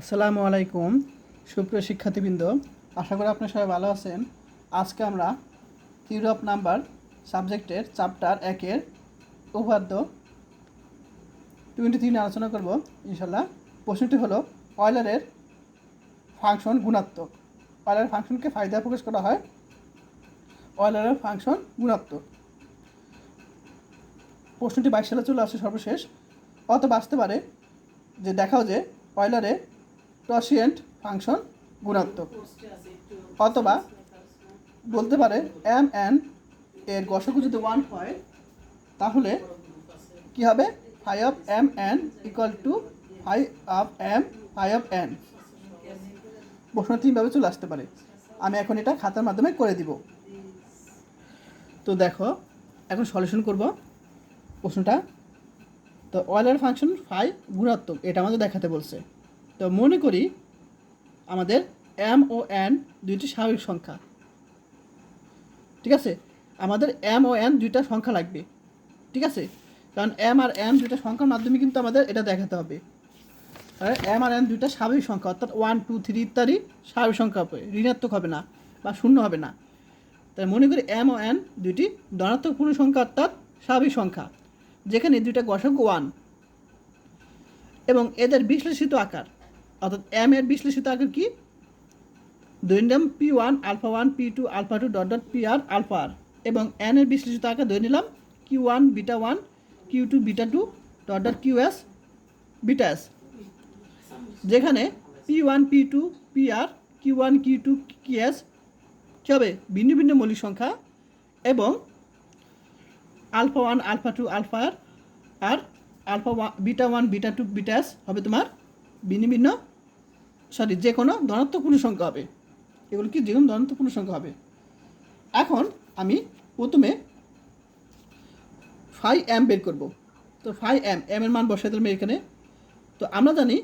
আসসালামু আলাইকুম, সুপ্রিয় শিক্ষার্থীবৃন্দ, আশা করি আপনার সবাই ভালো আছেন। আজকে আমরা অফ নাম্বার সাবজেক্টের চ্যাপ্টার একের উপাদ্য টোয়েন্টি থ্রি নিয়ে আলোচনা করব। ইনশাল্লাহ প্রশ্নটি হলো অয়লারের ফাংশন গুণাত্মক। অয়লারের ফাংশনকে ফায়দা প্রকাশ করা হয় অয়লারের ফাংশন গুণাত্মক। প্রশ্নটি বাইশ সালে চলে আসছে সর্বশেষ। অথবা আসতে পারে যে দেখাও যে অয়লারে টসিয়েন্ট ফাংশন গুণাত্মক। অথবা বলতে পারে এম এন এর গসক যদি ওয়ান হয়, তাহলে কি হবে? Phi of M N equal to phi of M phi of N প্রশ্ন তিনভাবে চলে আসতে পারে। আমি এখন এটা খাতার মাধ্যমে করে দিব। তো দেখো, এখন সলিউশন করব প্রশ্নটা। তো অয়েলার ফাংশন ফাই গুণাত্মক, এটা আমাদের দেখাতে বলছে। তো মনে করি আমাদের এম ও এন দুইটি স্বাভাবিক সংখ্যা। ঠিক আছে? আমাদের এম ও এন দুইটা সংখ্যা লাগবে। ঠিক আছে? কারণ এম আর এম দুইটা সংখ্যার মাধ্যমে কিন্তু আমাদের এটা দেখাতে হবে। আর এম আর এন দুইটা স্বাভাবিক সংখ্যা, অর্থাৎ ওয়ান, টু, থ্রি ইত্যাদি স্বাভাবিক সংখ্যা হবে, ঋণাত্মক হবে না বা শূন্য হবে না। তাই মনে করি এম ও এন দুইটি ধনাত্মক পূর্ণ সংখ্যা, অর্থাৎ স্বাভাবিক সংখ্যা, যেখানে দুইটা গসক ওয়ান। এবং এদের বিশ্লেষিত আকার। অর্থাৎ এম এর বিশ্লেষিত আকার কি? দৈনিলাম P one alpha one P two alpha two dot dot P R alpha R এবং এন এর বিশ্লেষিত আকার ধরে নিলাম Q one beta one Q two beta two dot dot Q S beta S যেখানে P one P two P R Q one Q two কি S কী হবে ভিন্ন ভিন্ন মৌলিক সংখ্যা এবং alpha one alpha two alpha R আর alpha one beta one beta two beta S হবে তোমার ভিন্ন ভিন্ন সরি যে কোনো ধনাত্মক পূর্ণ সংখ্যা হবে। এগুলো কি? যে কোনো ধনাত্মক পূর্ণ সংখ্যা হবে। এখন আমি প্রথমে ফাই এম বের করব। তো ফাই এম এম এর মান বসাই দিলাম এখানে। তো আমরা জানি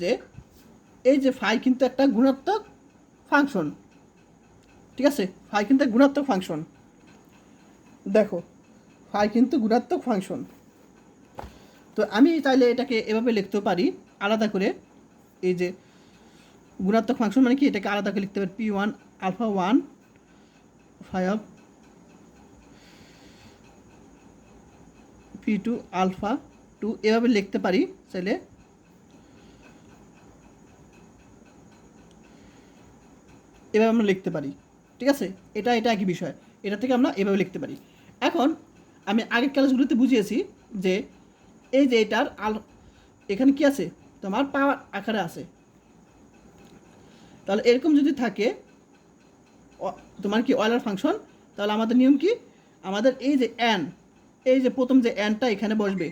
যে এই যে ফাই কিন্তু একটা গুণাত্মক ফাংশন ঠিক আছে? ফাই কিন্তু গুণাত্মক ফাংশন দেখো ফাই কিন্তু গুণাত্মক ফাংশন তো আমি চাইলে এটাকে এভাবে লিখতেও পারি। আলাদা করে এই যে গুণাত্মক ফাংশন মানে কি? এটাকে আলাদা করে লিখতে পারি P one alpha one five P two alpha two এভাবে লিখতে পারি চাইলে। এভাবে আমরা লিখতে পারি। ঠিক আছে? এটা এটা একই বিষয়। এটা থেকে আমরা এভাবে লিখতে পারি। এখন আমি আগের ক্লাসগুলোতে বুঝিয়েছি যে এই যে এটার আল এখানে কি আছে? তোমার পাওয়ার আকারে আছে। তাহলে এরকম যদি থাকে তোমার কি অয়েলার ফাংশন তাহলে আমাদের নিয়ম কি? আমাদের এই যে এন এই যে প্রথম যে এনটা এখানে বসবে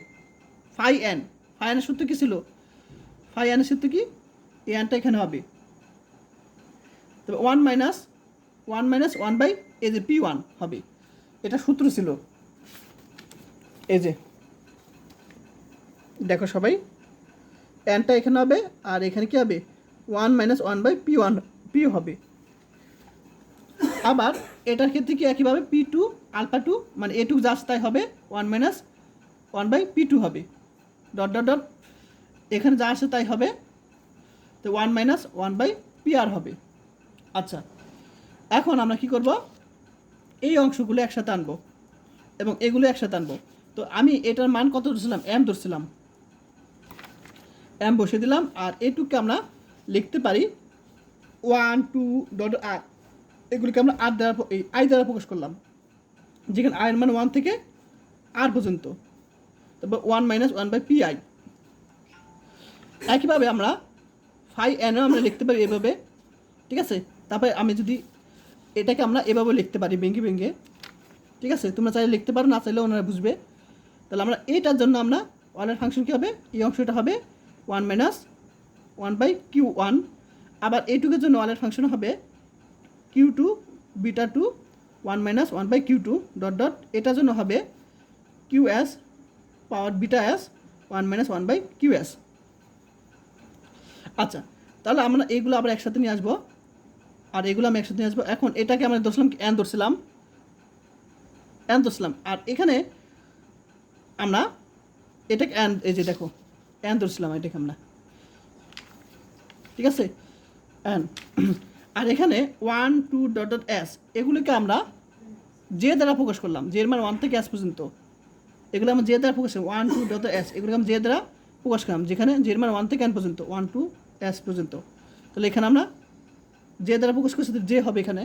ফাই এন ফাই এনের সূত্র কী ছিল? ফাই এনের সূত্র কি? এই এনটা এখানে হবে। তবে one minus one minus one by এই যে পি ওয়ান হবে। এটা সূত্র ছিল। এই যে, দেখো সবাই এনটা এখানে হবে, আর এখানে কি হবে? One minus one by P one, P হবে। আবার এটার ক্ষেত্রে কি একইভাবে পি টু, আলফা টু মানে এ টু জাস্ট তাই হবে, one minus one by P two হবে। ডট ডট ডট, এখানে যা আসে তাই হবে, তো one minus one by P R হবে। আচ্ছা এখন আমরা কি করব? এই অংশগুলো একসাথে আনব এবং এগুলো একসাথে আনব। তো আমি এটার মান কত ধরছিলাম? এম ধরছিলাম। এম বসে দিলাম আর এটুকু আমরা লিখতে পারি? ওয়ান টু ডট আর এগুলিকে আমরা আর দ্বারা এই আই দ্বারা প্রকাশ করলাম। যেখানে আয়ের মান ওয়ান থেকে আর পর্যন্ত। তারপর one minus one by P I একইভাবে আমরা ফাই এনও আমরা লিখতে পারি এভাবে। ঠিক আছে? তারপরে আমি যদি এটাকে আমরা এভাবে লিখতে পারি ভেঙ্গে ভেঙ্গে ঠিক আছে? তোমরা চাইলে লিখতে পারো, না চাইলে ওনারা বুঝবে। তাহলে আমরা এইটার জন্য আমরা ওয়ানের ফাংশন কী হবে? এই অংশটা হবে one minus one by Q one আবার এইটুকের জন্য ওয়ানের ফাংশন হবে Q two beta two one minus one by Q two dot dot এটার জন্য হবে Q S power beta S one minus one by Q S আচ্ছা তাহলে আমরা এইগুলো আবার একসাথে নিয়ে আসব। আর এগুলো আমি একসাথে নিয়ে আসব। এখন এটাকে আমরা ধরছিলাম এন ধরছিলাম। এন ধরছিলাম। আর এখানে আমরা এটাকে এন এই যে দেখো এন ধরছিলাম এটাকে আমরা। ঠিক আছে? অ্যান আর এখানে one two dot dot S এগুলিকে আমরা যে দ্বারা প্রকাশ করলাম, যে মান ওয়ান থেকে এস পর্যন্ত, এগুলো আমরা যে দ্বারা প্রকাশ করলাম ওয়ান টু ডট এস এগুলোকে আমরা যে দ্বারা প্রকাশ করলাম, যেখানে যে মান ওয়ান থেকে এন পর্যন্ত ওয়ান টু এস পর্যন্ত। তাহলে এখানে আমরা যে দ্বারা প্রকাশ করছি, যে হবে এখানে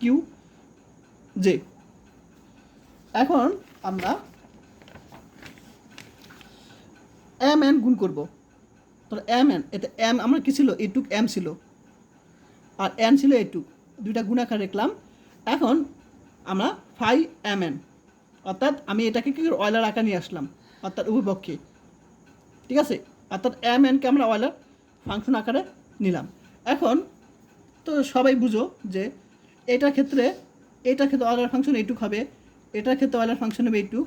কিউ জে এখন আমরা এম এন গুণ করব। তাহলে এম এন এটা এম আমার কি ছিল? এইটুক এম ছিল। আর এন ছিল এইটুক দুইটা গুণাকার রাখলাম এখন আমরা ফাই এম এন অর্থাৎ আমি এটাকে কি অয়লার আকার নিয়ে আসলাম? অর্থাৎ উভয়পক্ষে ঠিক আছে? অর্থাৎ এম এনকে আমরা অয়লার ফাংশন আকারে নিলাম। এখন তো সবাই বুঝো যে এটার ক্ষেত্রে এটার ক্ষেত্রে অয়লার ফাংশন এইটুক হবে, এটার ক্ষেত্রে অয়লার ফাংশন হবে এইটুক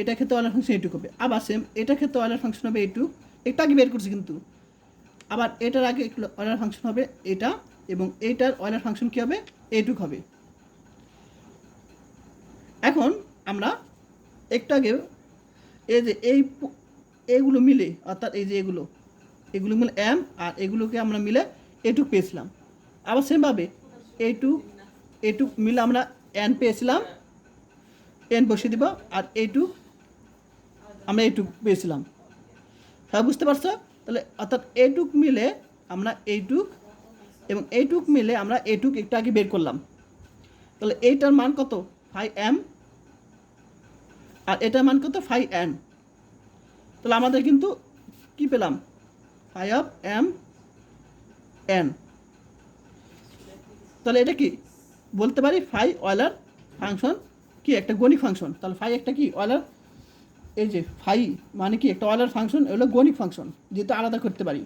এটার ক্ষেত্রে অয়লার ফাংশন এইটুক হবে। আবার সেম এটার ক্ষেত্রে অয়লার ফাংশন হবে এইটুক এটা আগে বের করছি কিন্তু। আবার এটার আগে অয়লার ফাংশন হবে এটা এবং এইটার অয়লার ফাংশন কী হবে? এইটুক হবে। এখন আমরা একটু আগে এই যে এই এগুলো মিলে, অর্থাৎ এই যে এগুলো এগুলো মিলে এম আর এগুলোকে আমরা মিলে এটুক পেয়েছিলাম। আবার সেমভাবে এইটুক এটুক মিলে আমরা এন পেয়েছিলাম এন বসিয়ে দিব আর এইটুক আমরা এইটুক পেয়েছিলাম। হ্যাঁ বুঝতে পারছ? তাহলে অর্থাৎ এইটুক মিলে আমরা এইটুক এবং এইটুক মিলে আমরা এইটুক একটু আগে বের করলাম। তাহলে এইটার মান কত? ফাই এম আর এটার মান কত? ফাই এন তাহলে আমাদের কিন্তু কি পেলাম? ফাই অফ এম এন তাহলে এটা কি? বলতে পারি ফাই অয়লার ফাংশন কি? একটা গণিক ফাংশন তাহলে ফাই একটা কি? অয়লার এই যে ফাই মানে কি একটা অয়লার ফাংশন এগুলো গণিক ফাংশন যেটা আলাদা করতে পারি।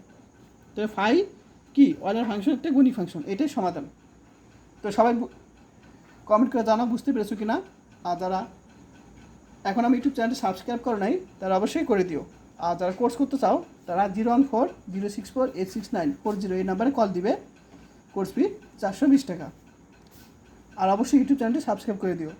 তো ফাই কি? অয়লার ফাংশন একটা গণিক ফাংশন, এটাই সমাধান। তো সবাই কমেন্ট করে জানাও, বুঝতে পেরেছ কি না আর যারা এখন আমি ইউটিউব চ্যানেলটি সাবস্ক্রাইব করো নাই, তারা অবশ্যই করে দিও। আর যারা কোর্স করতে চাও, তারা zero one four zero six four eight six nine four zero এই নাম্বারে কল দিবে। কোর্স ফি চারশো বিশ টাকা। আর অবশ্যই ইউটিউব চ্যানেলটি সাবস্ক্রাইব করে দিও।